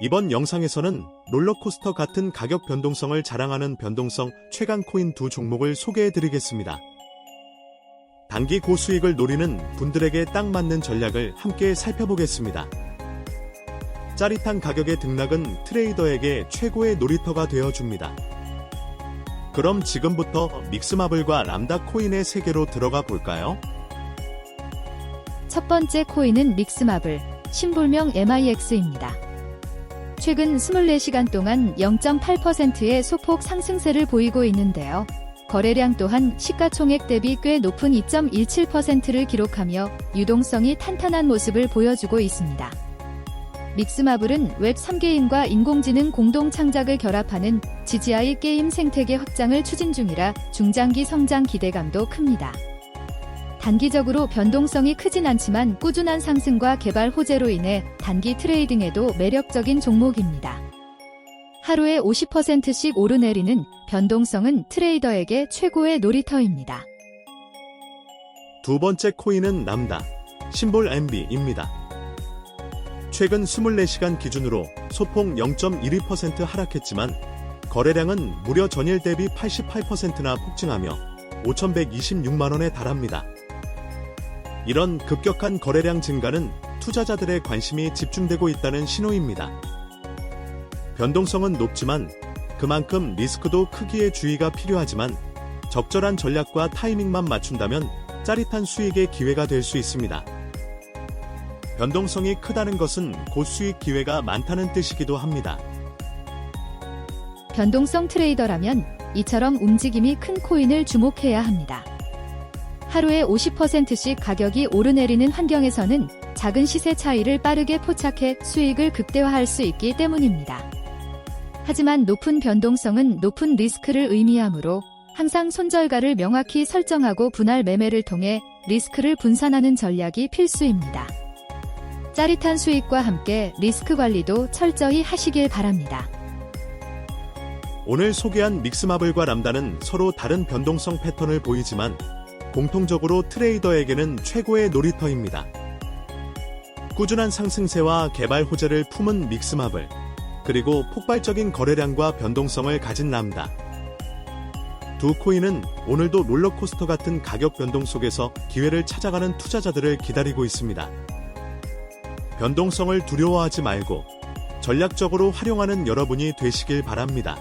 이번 영상에서는 롤러코스터 같은 가격 변동성을 자랑하는 변동성 최강 코인 두 종목을 소개해 드리겠습니다. 단기 고수익을 노리는 분들에게 딱 맞는 전략을 함께 살펴보겠습니다. 짜릿한 가격의 등락은 트레이더에게 최고의 놀이터가 되어줍니다. 그럼 지금부터 믹스마블과 람다 코인의 세계로 들어가 볼까요? 첫 번째 코인은 믹스마블, 신불명 MIX입니다. 최근 24시간 동안 0.8%의 소폭 상승세를 보이고 있는데요. 거래량 또한 시가총액 대비 꽤 높은 2.17%를 기록하며 유동성이 탄탄한 모습을 보여주고 있습니다. 믹스마블은 웹 3게임과 인공지능 공동 창작을 결합하는 GGI 게임 생태계 확장을 추진 중이라 중장기 성장 기대감도 큽니다. 단기적으로 변동성이 크진 않지만 꾸준한 상승과 개발 호재로 인해 단기 트레이딩에도 매력적인 종목입니다. 하루에 50%씩 오르내리는 변동성은 트레이더에게 최고의 놀이터입니다. 두 번째 코인은 남다, 심볼 MB입니다. 최근 24시간 기준으로 소폭 0.12% 하락했지만 거래량은 무려 전일 대비 88%나 폭증하며 5,126만 원에 달합니다. 이런 급격한 거래량 증가는 투자자들의 관심이 집중되고 있다는 신호입니다. 변동성은 높지만 그만큼 리스크도 크기에 주의가 필요하지만 적절한 전략과 타이밍만 맞춘다면 짜릿한 수익의 기회가 될 수 있습니다. 변동성이 크다는 것은 고수익 기회가 많다는 뜻이기도 합니다. 변동성 트레이더라면 이처럼 움직임이 큰 코인을 주목해야 합니다. 하루에 50%씩 가격이 오르내리는 환경에서는 작은 시세 차이를 빠르게 포착해 수익을 극대화할 수 있기 때문입니다. 하지만 높은 변동성은 높은 리스크를 의미하므로 항상 손절가를 명확히 설정하고 분할 매매를 통해 리스크를 분산하는 전략이 필수입니다. 짜릿한 수익과 함께 리스크 관리도 철저히 하시길 바랍니다. 오늘 소개한 믹스마블과 람다는 서로 다른 변동성 패턴을 보이지만 공통적으로 트레이더에게는 최고의 놀이터입니다. 꾸준한 상승세와 개발 호재를 품은 믹스마블, 그리고 폭발적인 거래량과 변동성을 가진 람다. 두 코인은 오늘도 롤러코스터 같은 가격 변동 속에서 기회를 찾아가는 투자자들을 기다리고 있습니다. 변동성을 두려워하지 말고 전략적으로 활용하는 여러분이 되시길 바랍니다.